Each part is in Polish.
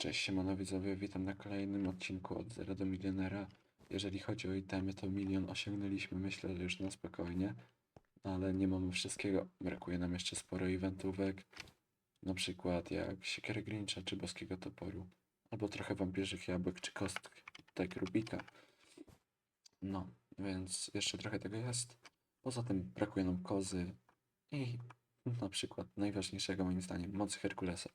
Cześć, siemano widzowie, witam na kolejnym odcinku od Zera do Milionera. Jeżeli chodzi o itemy, to milion osiągnęliśmy, myślę, że już na spokojnie, ale nie mamy wszystkiego. Brakuje nam jeszcze sporo eventówek, na przykład jak siekiery Grincha czy boskiego toporu, albo trochę wampirzych jabłek czy kostek Rubika. No, więc jeszcze trochę tego jest. Poza tym brakuje nam kozy i na przykład najważniejszego moim zdaniem mocy Herkulesa.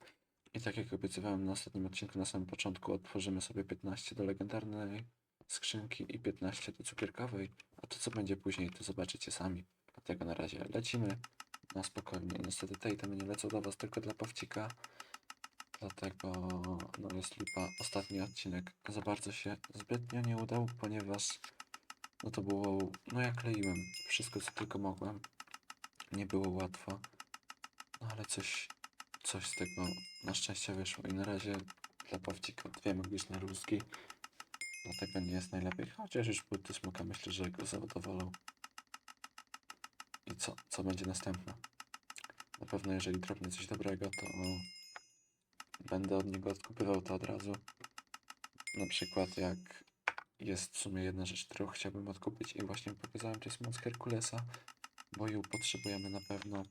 I tak jak obiecywałem na ostatnim odcinku, na samym początku otworzymy sobie 15 do legendarnej skrzynki i 15 do cukierkowej, a to co będzie później, to zobaczycie sami. Dlatego na razie lecimy na spokojnie. Niestety te itemy nie lecą do was tylko dla powcika, dlatego no jest lipa. Ostatni odcinek za bardzo się zbytnio nie udał, ponieważ no to było, no ja kleiłem wszystko co tylko mogłem. Nie było łatwo, no ale coś, coś z tego na szczęście wyszło i na razie dla Pawcika dwie magiczne rózgi. Dlatego nie jest najlepiej, chociaż już buty smoka myślę, że go zadowolą. I co? Co będzie następne? Na pewno jeżeli dropnie coś dobrego, to będę od niego odkupywał to od razu. Na przykład jak jest w sumie jedna rzecz, którą chciałbym odkupić i właśnie pokazałem, to jest moc Herkulesa, bo ją potrzebujemy na pewno.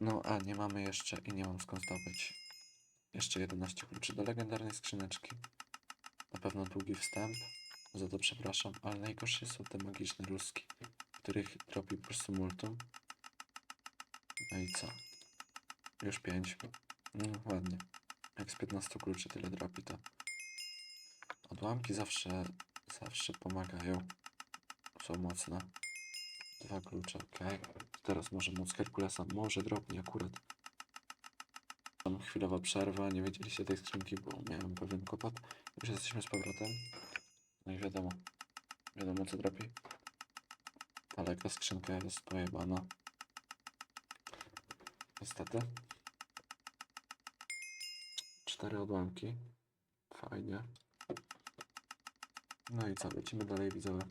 No a nie mamy jeszcze i nie mam skąd zdobyć. Jeszcze 11 kluczy do legendarnej skrzyneczki. Na pewno długi wstęp, za to przepraszam, ale najgorsze są te magiczne ruski, których dropi po prostu multum. No i co? Już 5. No ładnie. Jak z 15 kluczy tyle dropi to. Odłamki zawsze, zawsze pomagają. Są mocne. Dwa klucze, ok. Teraz może móc Herkulesa, może dropnie akurat. Tam chwilowa przerwa, nie wiedzieliście tej skrzynki, bo miałem pewien kłopot. Już jesteśmy z powrotem. No i wiadomo, wiadomo co dropi. Ale jaka skrzynka jest pojebana. Niestety. Cztery odłamki. Fajnie. No i co, lecimy dalej widzowie.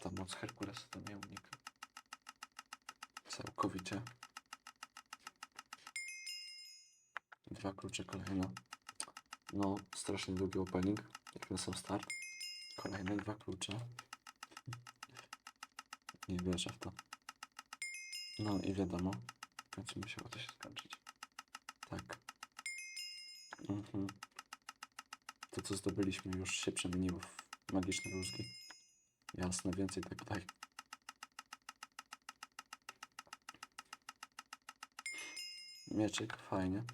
Ta moc Herkulesa to nie unika. Całkowicie. Dwa klucze kolejno. No, strasznie długi opening, jak na sam start. Kolejne dwa klucze. Nie wierzę w to. No i wiadomo, w końcu musiało to się skończyć. Tak. Mhm. To, co zdobyliśmy, już się przemieniło w magiczne rózgi. Jasne, więcej tak daj. Mieczyk, fajnie.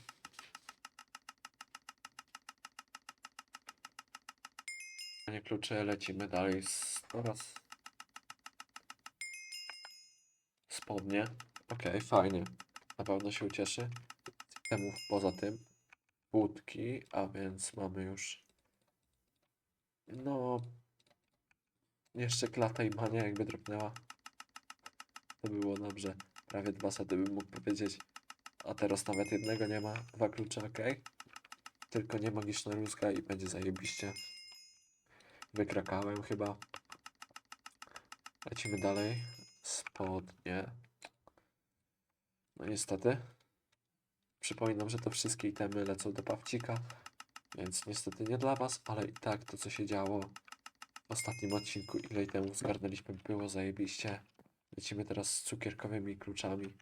Nie klucze, lecimy dalej z oraz spodnie. Okej, fajnie. Na pewno się ucieszy. Z Temów poza tym budki, a więc mamy już no jeszcze klata i mania jakby dropnęła. To było dobrze. Prawie dwa sety bym mógł powiedzieć. A teraz nawet jednego nie ma. Dwa klucze, ok. Tylko nie magiczna rózga i będzie zajebiście. Wykrakałem chyba. Lecimy dalej. Spodnie. No niestety. Przypominam, że to wszystkie itemy lecą do Pawcika. Więc niestety nie dla was, ale i tak to co się działo ostatnim odcinku, ile temu zgarnęliśmy, było zajebiście. Lecimy teraz z cukierkowymi kluczami.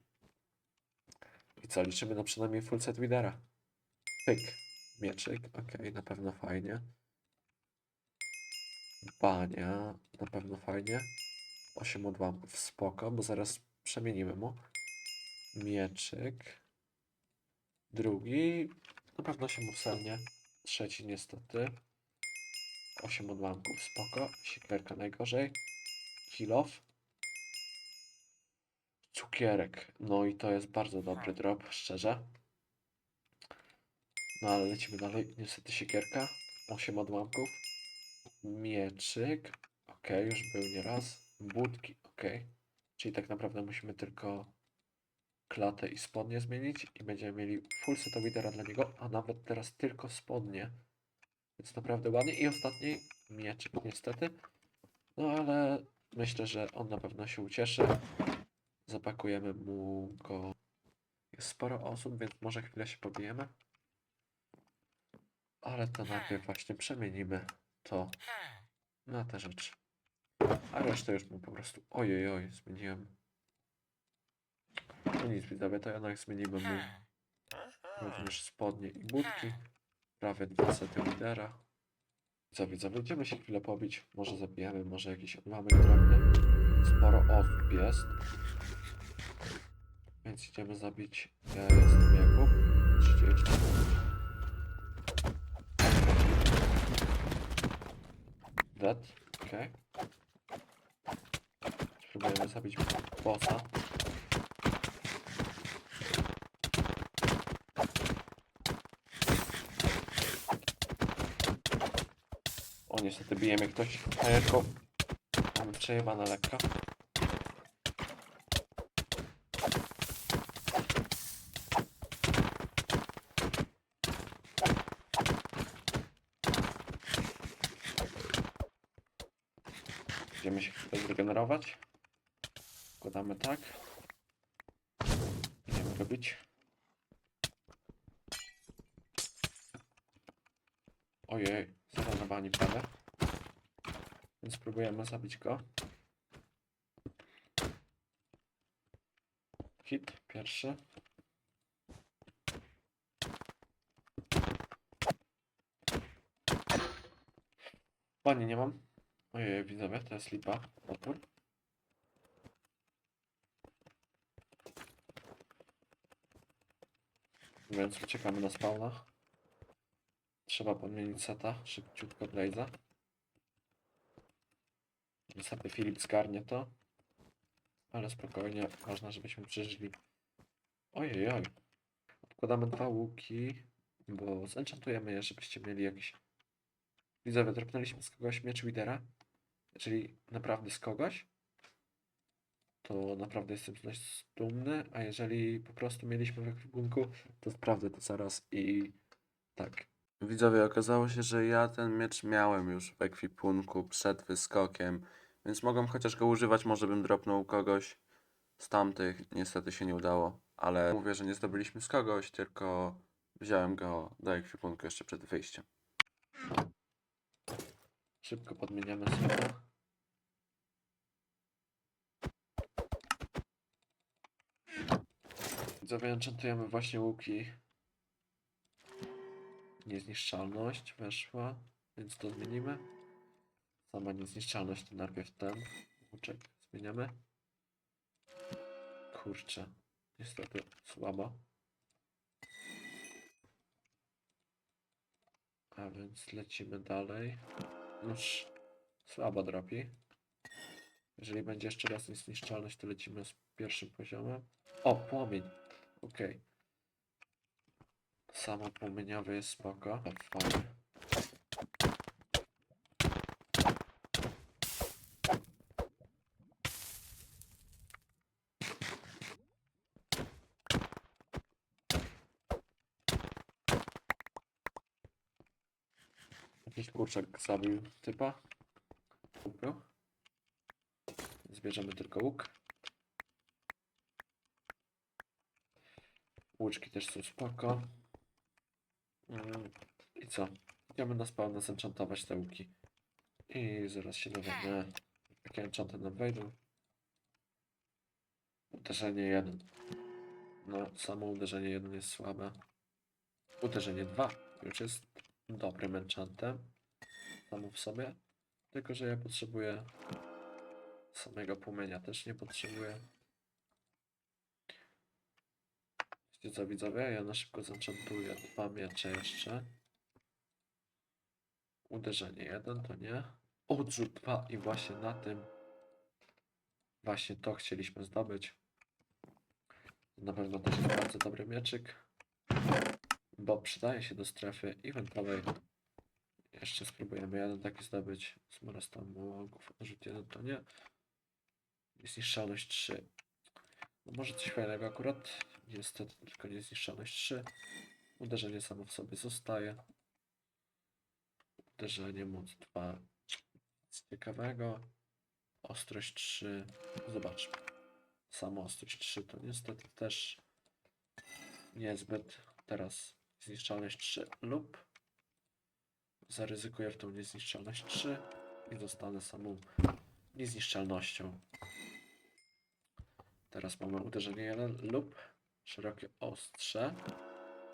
I co, liczymy na przynajmniej full set widera. Pyk. Mieczyk, okej, na pewno fajnie. Bania, na pewno fajnie. 8 odłamków, spoko, bo zaraz przemienimy mu. Mieczyk. Drugi, na pewno się mu wselnie. Trzeci niestety. 8 odłamków, spoko. Siekierka najgorzej. Kilof. Cukierek. No i to jest bardzo dobry drop, szczerze. No ale lecimy dalej. Niestety siekierka. 8 odłamków. Mieczyk. Ok, już był nieraz. Budki. Ok. Czyli tak naprawdę musimy tylko klatę i spodnie zmienić i będziemy mieli full seta widera dla niego, a nawet teraz tylko spodnie. Więc naprawdę ładnie. I ostatni mieczyk niestety. No ale myślę, że on na pewno się ucieszy. Zapakujemy mu go Jest sporo osób, więc może chwilę się pobijemy. Ale to najpierw właśnie przemienimy to na te rzeczy. A resztę już mu po prostu. Ojej, oj, zmieniłem. No nic, widzowie, to jednak zmienimy mu również spodnie i budki. Prawie dwa sety lidera. Co widzowie, będziemy się chwilę pobić. Może zabijemy, może jakiś odłamek drobny. Sporo osób jest. Więc idziemy zabić. Ja jestem Jakub. 30. Dead. Okej. Spróbujemy zabić bossa. Niestety bije mnie ktoś. Tylko mamy przejebane lekko. Będziemy się chwilę zregenerować. Wkładamy tak. Będziemy robić. Ojej, zaranowani prawie. Więc spróbujemy zabić go. Hit pierwszy. Pani nie mam. Ojej, widzowie, to jest lipa. Opór. Więc uciekamy na spawna. Trzeba podmienić seta, szybciutko Blaze'a. Niestety Filip zgarnie to. Ale spokojnie, ważne, żebyśmy przeżyli. Ojej, oj. Odkładamy dwa łuki, bo zenchantujemy je, żebyście mieli jakiś... Widzowie, dropnęliśmy z kogoś miecz Widera. Jeżeli naprawdę z kogoś, to naprawdę jestem nas dumny, a jeżeli po prostu mieliśmy w ekwipunku, to sprawdzę to zaraz i tak. Widzowie, okazało się, że ja ten miecz miałem już w ekwipunku przed wyskokiem, więc mogłem chociaż go używać, może bym dropnął kogoś z tamtych. Niestety się nie udało, ale mówię, że nie zdobyliśmy z kogoś, tylko wziąłem go do ekwipunku jeszcze przed wyjściem. Szybko podmieniamy sobie. Widzowie, enchantujemy właśnie łuki. Niezniszczalność weszła, więc to zmienimy. Sama niezniszczalność to najpierw ten łuczek zmieniamy. Kurczę, niestety słabo. A więc lecimy dalej. Już słabo dropi. Jeżeli będzie jeszcze raz niezniszczalność, to lecimy z pierwszym poziomem. O, płomień. Okej. Samo płomieniowe jest spoko. Fajnie. Jakiś kurczak zabił typa. Kupił. Zbierzemy tylko łuk. Łuczki też są spoko. Mm, I co? Idziemy na spawn zenchantować te łuki. I zaraz się dowiemy, jakie enchanty nam wejdą. Uderzenie 1. No, samo uderzenie 1 jest słabe. Uderzenie 2 już jest dobrym enchantem. Samo w sobie. Tylko, że ja potrzebuję samego płomienia. Też nie potrzebuję. Wiecie widzowie? Ja na szybko zenchantuję dwa miecze jeszcze. Uderzenie jeden to nie. Odrzut dwa i właśnie na tym właśnie to chcieliśmy zdobyć. Na pewno też jest bardzo dobry mieczyk. Bo przydaje się do strefy eventowej. Jeszcze spróbujemy jeden taki zdobyć. Smora stamogów. Odrzut jeden to nie. Zniszczalność 3. No może coś fajnego akurat. Niestety tylko niezniszczalność 3. Uderzenie samo w sobie zostaje. Uderzenie moc 2. Nic ciekawego. Ostrość 3. Zobaczmy. Samo ostrość 3 to niestety też niezbyt. Teraz zniszczalność 3 lub zaryzykuję w tą niezniszczalność 3 i zostanę samą niezniszczalnością. Teraz mamy uderzenie 1 lub szerokie ostrze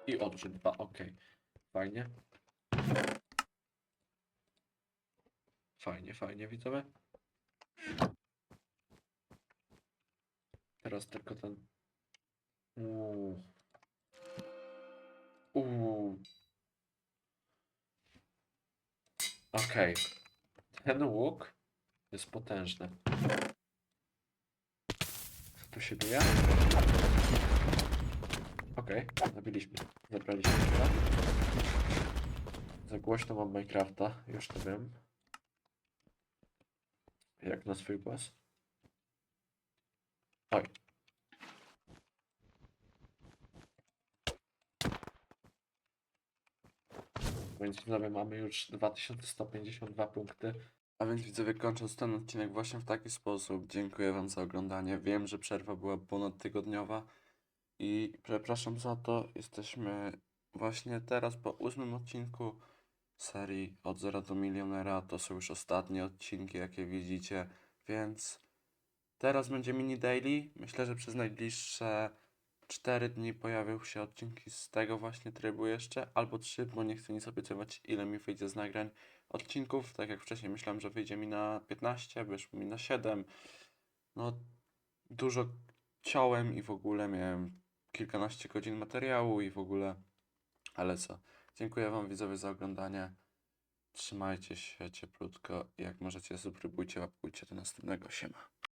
i odrzut 2. Ok, fajnie. Fajnie, fajnie, widzowie. Teraz tylko ten. Uuu. Uuu. Okej. Ten łuk jest potężny. Tu się dzieje? Okej, zabiliśmy. Zabraliśmy to. Za głośno mam Minecrafta, już to wiem. Jak na swój głos. Oj. Więc mamy już 2152 punkty. A więc widzowie kończąc ten odcinek właśnie w taki sposób. Dziękuję wam za oglądanie. Wiem, że przerwa była ponadtygodniowa i przepraszam za to. Jesteśmy właśnie teraz po ósmym odcinku serii Od Zera do Milionera. To są już ostatnie odcinki, jakie widzicie, więc teraz będzie mini daily. Myślę, że przez najbliższe 4 dni pojawią się odcinki z tego właśnie trybu jeszcze, albo 3, bo nie chcę nic obiecywać, ile mi wyjdzie z nagrań odcinków. Tak jak wcześniej myślałem, że wyjdzie mi na 15, wyszło mi na 7. No, dużo ciąłem i w ogóle miałem kilkanaście godzin materiału i w ogóle, ale co. Dziękuję Wam widzowie za oglądanie. Trzymajcie się cieplutko jak możecie subskrybujcie, łapkujcie do następnego. Siema.